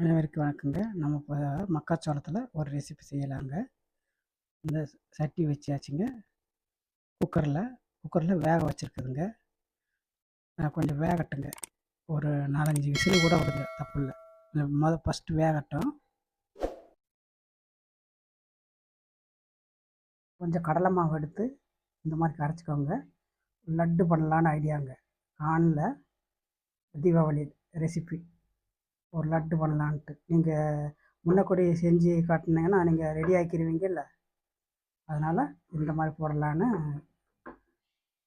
அனைவருக்கும் வணக்கங்க. நம்ம இப்போ மக்காச்சோளத்தில் ஒரு ரெசிபி செய்யலாங்க. இந்த சட்டி வச்சாச்சுங்க. குக்கரில் குக்கரில் வேக வச்சுருக்குதுங்க. கொஞ்சம் வேகட்டுங்க. ஒரு நாலஞ்சு விசில் கூட விடுங்க தப்பு இல்லை மொதல் ஃபஸ்ட்டு வேகட்டும். கொஞ்சம் கடலை மாவு எடுத்து இந்த மாதிரி கரைச்சிக்கோங்க. லட்டு பண்ணலான்னு ஐடியாங்க ஆனில் தீபாவளி ரெசிபி ஒரு லட்டு பண்ணலான்ட்டு. நீங்கள் முன்னக்கூடி செஞ்சு காட்டினீங்கன்னா நீங்கள் ரெடி ஆக்கிடுவீங்கல்ல அதனால் இந்த மாதிரி போடலான்னு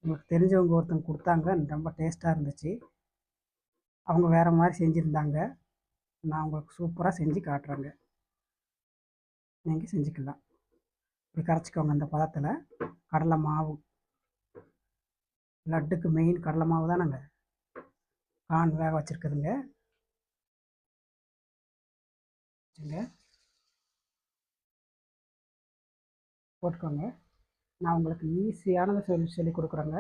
உங்களுக்கு தெரிஞ்சவங்க ஒருத்தங்க கொடுத்தாங்க. ரொம்ப டேஸ்ட்டாக இருந்துச்சு. அவங்க வேறு மாதிரி செஞ்சுருந்தாங்க. நான் உங்களுக்கு சூப்பராக செஞ்சு காட்டுறேங்க. நீங்கள் செஞ்சுக்கலாம். இப்படி கரைச்சிக்கோங்க அந்த பதத்தில். கடலை மாவு. லட்டுக்கு மெயின் கடலை மாவு தானேங்க. கான் வேக வச்சுருக்குதுங்க. வச்சுங்க. போட்டுக்கோங்க. நான் உங்களுக்கு ஈஸியானதை சொல்லி சொல்லி கொடுக்குறேங்க.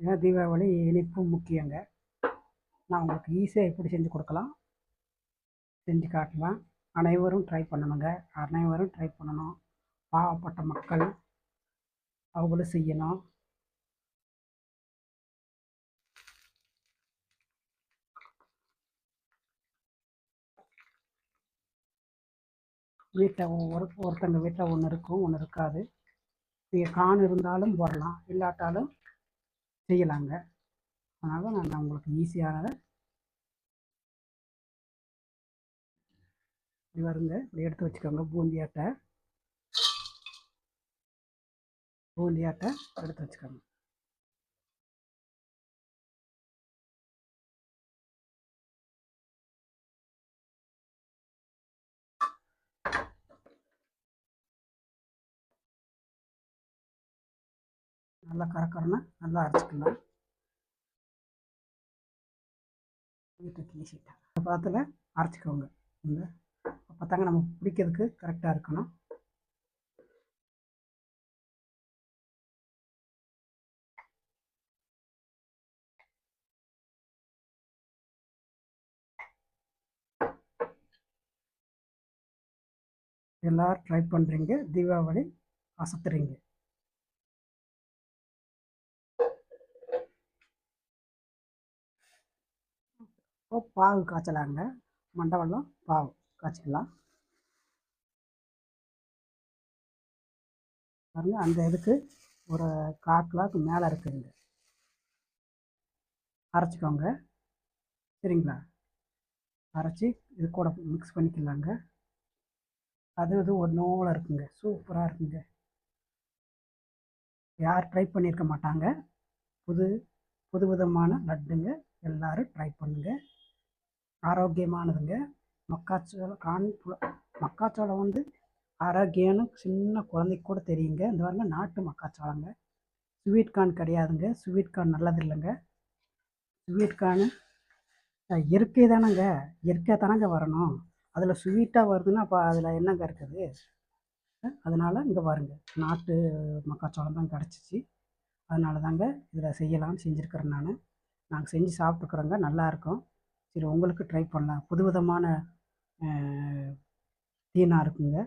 ஏன்னா தீபாவளி இனிப்பும் முக்கியங்க. நான் உங்களுக்கு ஈஸியாக எப்படி செஞ்சு கொடுக்கலாம் செஞ்சு காட்டலாம். அனைவரும் ட்ரை பண்ணணுங்க. அனைவரும் ட்ரை பண்ணணும். பாவப்பட்ட மக்கள். அவங்களும் செய்யணும் வீட்டில் ஒரு ஒருத்தங்க வீட்டில் ஒன்று இருக்கும் ஒன்று இருக்காது. நீங்கள் கான் இருந்தாலும் போடலாம் இல்லாட்டாலும் செய்யலாங்க. அதனால் நான் உங்களுக்கு ஈஸியானதை வருங்க. இப்படி எடுத்து வச்சுக்கோங்க பூந்தியாட்டை. பூந்தியாட்டை எடுத்து வச்சுக்கோங்க நல்லா கறக்கறோன்னா நல்லா அரைச்சிக்கலாம். வீட்டுக்கு ஈஸிட்டாங்க இந்த பதத்தில் அரைச்சிக்கோங்க. இந்த அப்போ தாங்க நம்ம பிடிக்கிறதுக்கு கரெக்டாக இருக்கணும். எல்லோரும் ட்ரை பண்ணுறீங்க தீபாவளி அசத்துறீங்க. இப்போ பாகு காய்ச்சலாங்க. மண்டவெல்லாம் பாவு காய்ச்சிக்கலாம் பாருங்க அந்த இதுக்கு ஒரு கால் மேலே இருக்குதுங்க அரைச்சிக்கோங்க. சரிங்களா? அரைச்சி இது கூட மிக்ஸ் பண்ணிக்கலாங்க. அது இது ஒரு இருக்குங்க. சூப்பராக இருக்குங்க. யார் ட்ரை பண்ணியிருக்க மாட்டாங்க. புது புது விதமான லட்டுங்க. எல்லோரும் ட்ரை பண்ணுங்கள் ஆரோக்கியமானதுங்க. மக்காச்சோளம் கான் மக்காச்சோளம் வந்து ஆரோக்கியம்னு சின்ன குழந்தைக்கு கூட தெரியுங்க. இந்த பாருங்க நாட்டு மக்காச்சோளங்க. ஸ்வீட் கார்ன் கிடையாதுங்க. ஸ்வீட் கார்ன் நல்லது இல்லைங்க ஸ்வீட் கார்னு இயற்கை தானேங்க. இயற்கை தானேங்க வரணும். அதில் ஸ்வீட்டாக வருதுன்னா அப்போ அதில் என்னங்க இருக்குது அதனால் இங்கே பாருங்க. நாட்டு மக்காச்சோளம் தான் கிடச்சிச்சு. அதனால தாங்க இதில் செய்யலாம்னு செஞ்சுருக்குறேன் நான். நாங்கள் செஞ்சு சாப்பிட்ருக்குறோங்க நல்லாயிருக்கும் சரி உங்களுக்கு ட்ரை பண்ணலாம். புதுவிதமான தீனாக இருக்குங்க.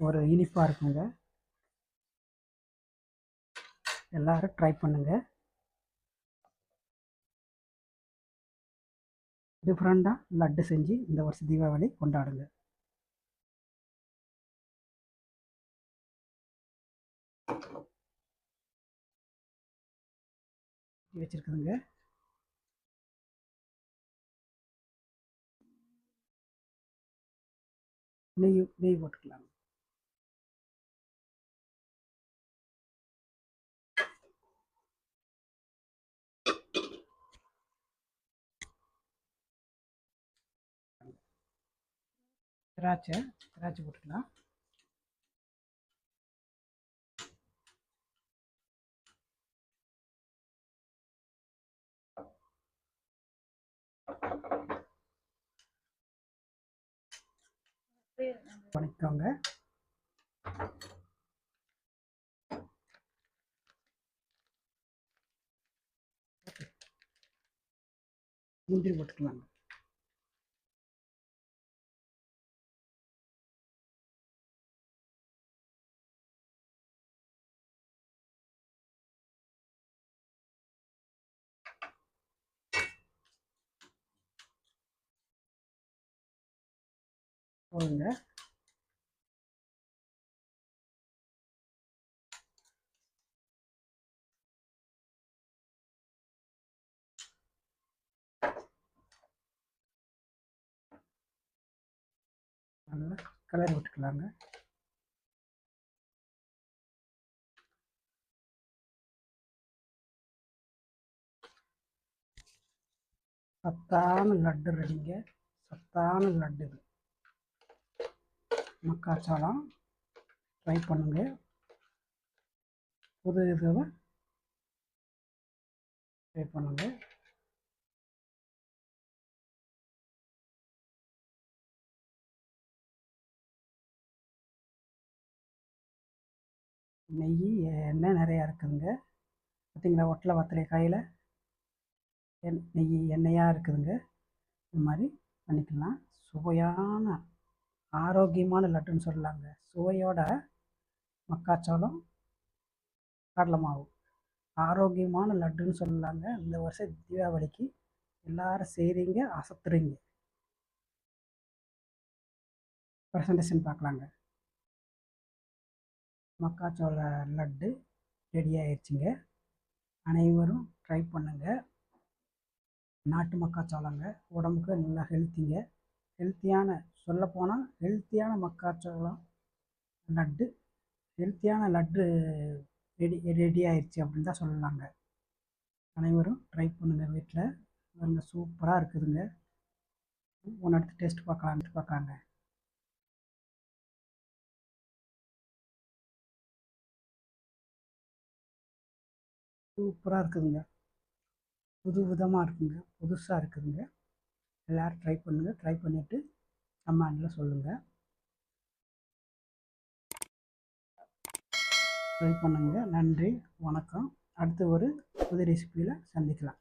ஒரு இனிப்பாக இருக்குங்க. எல்லோரும் ட்ரை பண்ணுங்கள் டிஃப்ரெண்ட்டாக லட்டு செஞ்சு இந்த வருஷம் தீபாவளி கொண்டாடுங்க. வச்சுருக்குதுங்க. நெய் நெய் போட்டுக்கலாம் திராட்சை திராட்சை போட்டுக்கலாம். பண்ணிக்கோங்க. முந்திரி போட்டுக்கலாங்க. போடுங்க நல்லா விட்டுக்கலாங்க. சத்தான லட்டு ரெடிங்க. சத்தான லட்டு இது. மக்காச்சோளம். ட்ரை பண்ணுங்க. புது இதுவை ட்ரை பண்ணுங்க. நெய் எண்ணெய் நிறையா இருக்குதுங்க பார்த்தீங்களா ஒட்டலை வத்தலை காயில் எண் நெய் எண்ணெயாக இருக்குதுங்க. இந்த மாதிரி பண்ணிக்கலாம். சுவையான ஆரோக்கியமான லட்டுன்னு சொல்லலாங்க சுவையோட மக்காச்சோளம் கடலை ஆரோக்கியமான லட்டுன்னு சொல்லலாங்க இந்த வருஷம் தீபாவளிக்கு எல்லாரும் செய்கிறீங்க அசத்துறீங்க. ப்ரெசன்டேஷன் பார்க்கலாங்க. மக்காச்சோள லட்டு ரெடி ஆயிடுச்சுங்க அனைவரும் ட்ரை பண்ணுங்கள் நாட்டு மக்காச்சோளங்க. உடம்புக்கு நல்லா ஹெல்த்திங்க ஹெல்த்தியான சொல்லப்போனால் ஹெல்த்தியான மக்காச்சோளம் லட்டு ஹெல்த்தியான லட்டு ரெடி ரெடி ஆயிடுச்சு அப்படின்னு தான் சொல்லலாங்க. அனைவரும் ட்ரை பண்ணுங்கள் வீட்டில் பாருங்க சூப்பராக இருக்குதுங்க. ஒன்று எடுத்து டேஸ்ட் பார்க்கலான்ட்டு பார்க்கலாங்க. சூப்பராக இருக்குதுங்க. புது விதமாக இருக்குங்க. புதுசாக இருக்குதுங்க. எல்லோரும் ட்ரை பண்ணுங்கள் ட்ரை பண்ணிவிட்டு கமாண்டில் சொல்லுங்கள் ட்ரை பண்ணுங்கள் நன்றி. வணக்கம். அடுத்து ஒரு புது ரெசிபியில் சந்திக்கலாம்.